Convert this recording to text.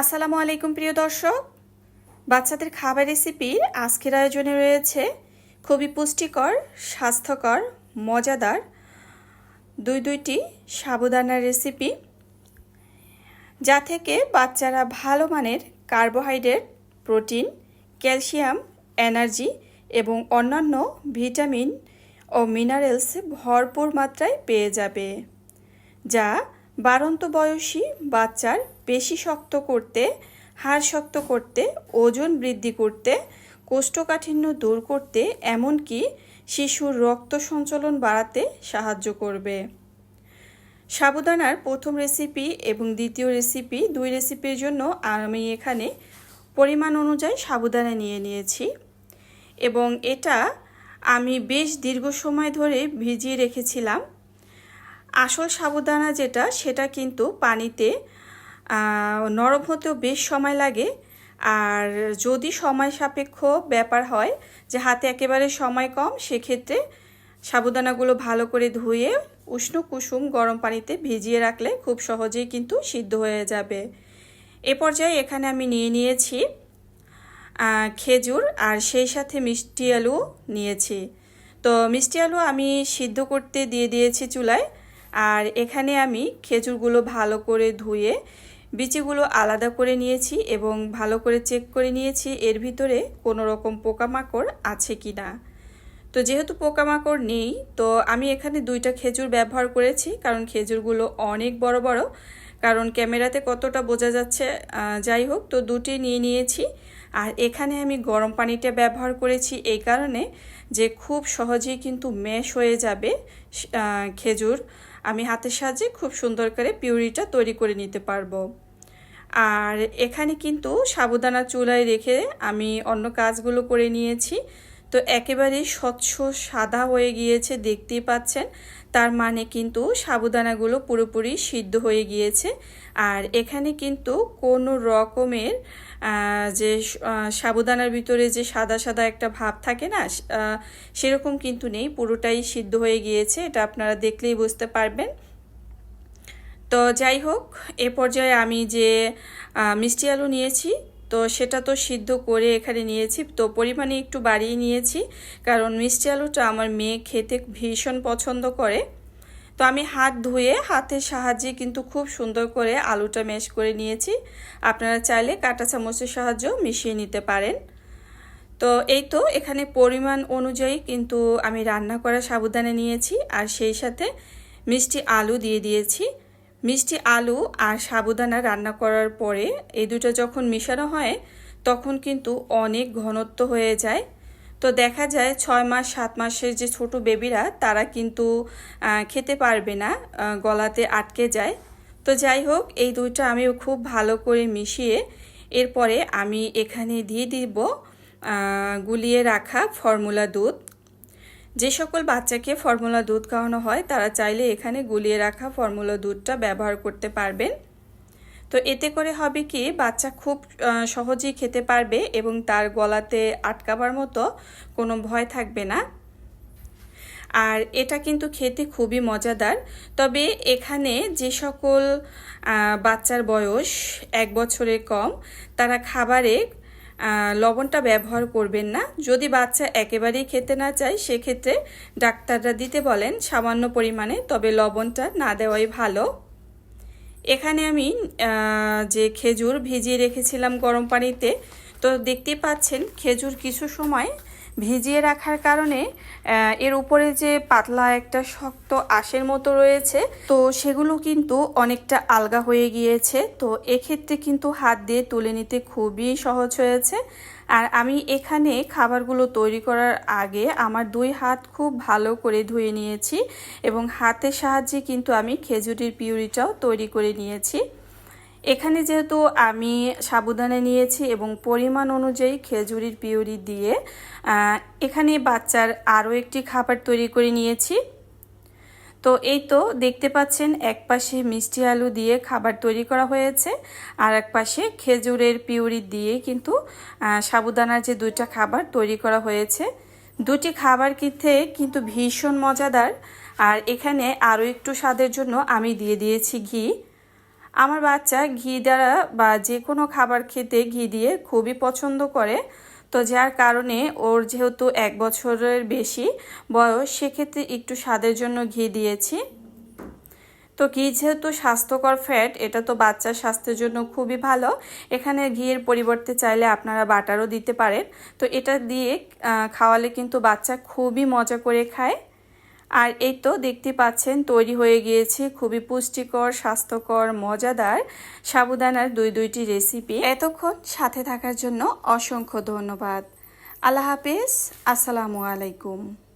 আসসালামু আলাইকুম, প্রিয় দর্শক। বাচ্চাদের খাবার রেসিপি আজকের আয়োজনে রয়েছে খুবই পুষ্টিকর, স্বাস্থ্যকর, মজাদার দুই দুইটি সাবুদানার রেসিপি যা থেকে বাচ্চারা ভালো মানের কার্বোহাইড্রেট প্রোটিন ক্যালসিয়াম এনার্জি এবং অন্যান্য ভিটামিন ও মিনারেলস ভরপুর মাত্রায় পেয়ে যাবে, যা বারন্ত বয়সী বাচ্চার পেশি শক্ত করতে, হাড় শক্ত করতে, ওজন বৃদ্ধি করতে, কোষ্ঠকাঠিন্য দূর করতে, এমনকি শিশুর রক্ত সঞ্চালন বাড়াতে সাহায্য করবে। সাবুদানার প্রথম রেসিপি এবং দ্বিতীয় রেসিপি দুই রেসিপির জন্য আমি এখানে পরিমাণ অনুযায়ী সাবুদানা নিয়ে নিয়েছি এবং এটা আমি বেশ দীর্ঘ সময় ধরে ভিজিয়ে রেখেছিলাম। আসল সাবুদানা যেটা, সেটা কিন্তু পানিতে নরম হতেও বেশ সময় লাগে। আর যদি সময় সাপেক্ষ ব্যাপার হয় যে হাতে একেবারে সময় কম, সেক্ষেত্রে সাবুদানাগুলো ভালো করে ধুয়ে উষ্ণ কুসুম গরম পানিতে ভিজিয়ে রাখলে খুব সহজেই কিন্তু সিদ্ধ হয়ে যাবে। এ পর্যায়ে এখানে আমি নিয়ে নিয়েছি খেজুর আর সেই সাথে মিষ্টি আলু নিয়েছি। তো মিষ্টি আলু আমি সিদ্ধ করতে দিয়ে দিয়েছি চুলায়। আর এখানে আমি খেজুরগুলো ভালো করে ধুয়ে বিচিগুলো আলাদা করে নিয়েছি এবং ভালো করে চেক করে নিয়েছি এর ভিতরে কোনো রকম পোকামাকড় আছে কি না। তো যেহেতু পোকামাকড় নেই, তো আমি এখানে দুইটা খেজুর ব্যবহার করেছি, কারণ খেজুরগুলো অনেক বড় বড়, কারণ ক্যামেরাতে কতটা বোঝা যাচ্ছে যাই হোক, তো দুটি নিয়ে নিয়েছি। আর এখানে আমি গরম পানিটা ব্যবহার করেছি এই কারণে যে খুব সহজেই কিন্তু ম্যাশ হয়ে যাবে খেজুর। আমি হাতের সাহায্যে খুব সুন্দর করে পিউরিটা তৈরি করে নিতে পারব। আর এখানে কিন্তু সাবুদানা চুলায় রেখে আমি অন্য কাজগুলো করে নিয়েছি। তো একেবারে স্বচ্ছ, সাদা হয়ে গিয়েছে, দেখতেই পাচ্ছেন। তার মানে কিন্তু সাবুদানাগুলো পুরোপুরি সিদ্ধ হয়ে গিয়েছে। আর এখানে কিন্তু কোনো রকমের যে সাবুদানার ভিতরে যে সাদা সাদা একটা ভাব থাকে না সেরকম কিন্তু নেই, পুরোটাই সিদ্ধ হয়ে গিয়েছে, এটা আপনারা দেখলেই বুঝতে পারবেন। তো যাই হোক, এ পর্যায়ে আমি যে মিষ্টি আলু নিয়েছি, তো সেটা তো সিদ্ধ করে এখানে নিয়েছি, তো পরিমাণে একটু বাড়িয়ে নিয়েছি, কারণ মিষ্টি আলুটা আমার মেয়ে খেতে ভীষণ পছন্দ করে। তো আমি হাত ধুয়ে হাতের সাহায্যে কিন্তু খুব সুন্দর করে আলুটা ম্যাশ করে নিয়েছি। আপনারা চাইলে কাঁটা চামচের সাহায্যেও মিশিয়ে নিতে পারেন। তো এই তো এখানে পরিমাণ অনুযায়ী কিন্তু আমি রান্না করা সাবুদানে নিয়েছি আর সেই সাথে মিষ্টি আলু দিয়ে দিয়েছি। মিষ্টি আলু আর সাবুদানা রান্না করার পরে এই দুটো যখন মিশানো হয় তখন কিন্তু অনেক ঘনত্ব হয়ে যায়। তো দেখা যায় ছয় মাস, সাত মাসের যে ছোট বেবিরা তারা কিন্তু খেতে পারবে না গলাতে আটকে যায়। তো যাই হোক, এই দুইটা আমি খুব ভালো করে মিশিয়ে এরপরে আমি এখানে দিয়ে দিব গুলিয়ে রাখা ফর্মুলা দুধ। যে সকল বাচ্চাকে ফর্মুলা দুধ খাওয়ানো হয়, তারা চাইলে এখানে গুলিয়ে রাখা ফর্মুলা দুধটা ব্যবহার করতে পারবেন। তো এতে করে হবে কি, বাচ্চা খুব সহজেই খেতে পারবে এবং তার গলাতে আটকাবার মতো কোনো ভয় থাকবে না। আর এটা কিন্তু খেতে খুবই মজাদার। তবে এখানে যে সকল বাচ্চার বয়স এক বছরের কম, তারা খাবারে লবণটা ব্যবহার করবেন না। যদি বাচ্চা একেবারেই খেতে না চায়, সেক্ষেত্রে ডাক্তাররা দিতে বলেন সামান্য পরিমাণে, তবে লবণটা না দেওয়াই ভালো। এখানে আমি যে খেজুর ভিজিয়ে রেখেছিলাম গরম পানিতে তো দেখতে পাচ্ছেন খেজুর কিছু সময় ভিজিয়ে রাখার কারণে এর উপরে যে পাতলা একটা শক্ত আশের মতো রয়েছে, তো সেগুলো কিন্তু অনেকটা আলগা হয়ে গিয়েছে। তো এক্ষেত্রে কিন্তু হাত দিয়ে তুলে নিতে খুবই সহজ হয়েছে। আর আমি এখানে খাবারগুলো তৈরি করার আগে আমার দুই হাত খুব ভালো করে ধুয়ে নিয়েছি এবং হাতের সাহায্যে কিন্তু আমি খেজুরির পিউরিটাও তৈরি করে নিয়েছি। এখানে যেহেতু আমি সাবুদানা নিয়েছি এবং পরিমাণ অনুযায়ী খেজুরির পিউরি দিয়ে এখানে বাচ্চার আরও একটি খাবার তৈরি করে নিয়েছি। তো এই তো দেখতে পাচ্ছেন, এক পাশে মিষ্টি আলু দিয়ে খাবার তৈরি করা হয়েছে, আর এক পাশে খেজুরের পিউরি দিয়ে কিন্তু সাবুদানার যে দুইটা খাবার তৈরি করা হয়েছে। দুটি খাবার খেতে কিন্তু ভীষণ মজাদার, আর এখানে আরও একটু স্বাদের জন্য আমি দিয়ে দিয়েছি ঘি। আমার বাচ্চা ঘি দ্বারা বা যে কোনো খাবার খেতে ঘি দিয়ে খুবই পছন্দ করে। তো যার কারণে ওর যেহেতু এক বছরের বেশি বয়স, সেক্ষেত্রে একটু স্বাদের জন্য ঘি দিয়েছি। তো ঘি যেহেতু স্বাস্থ্যকর ফ্যাট এটা তো বাচ্চার স্বাস্থ্যের জন্য খুবই ভালো। এখানে ঘিয়ের পরিবর্তে চাইলে আপনারা বাটারও দিতে পারেন। তো এটা দিয়ে খাওয়ালে কিন্তু বাচ্চা খুবই মজা করে খায়। আর এই তো দেখতে পাচ্ছেন, তৈরি হয়ে গিয়েছে খুবই পুষ্টিকর, স্বাস্থ্যকর, মজাদার সাবুদানার দুই দুইটি রেসিপি এতক্ষণ সাথে থাকার জন্য অসংখ্য ধন্যবাদ। আল্লাহ হাফিজ, আসসালামু আলাইকুম।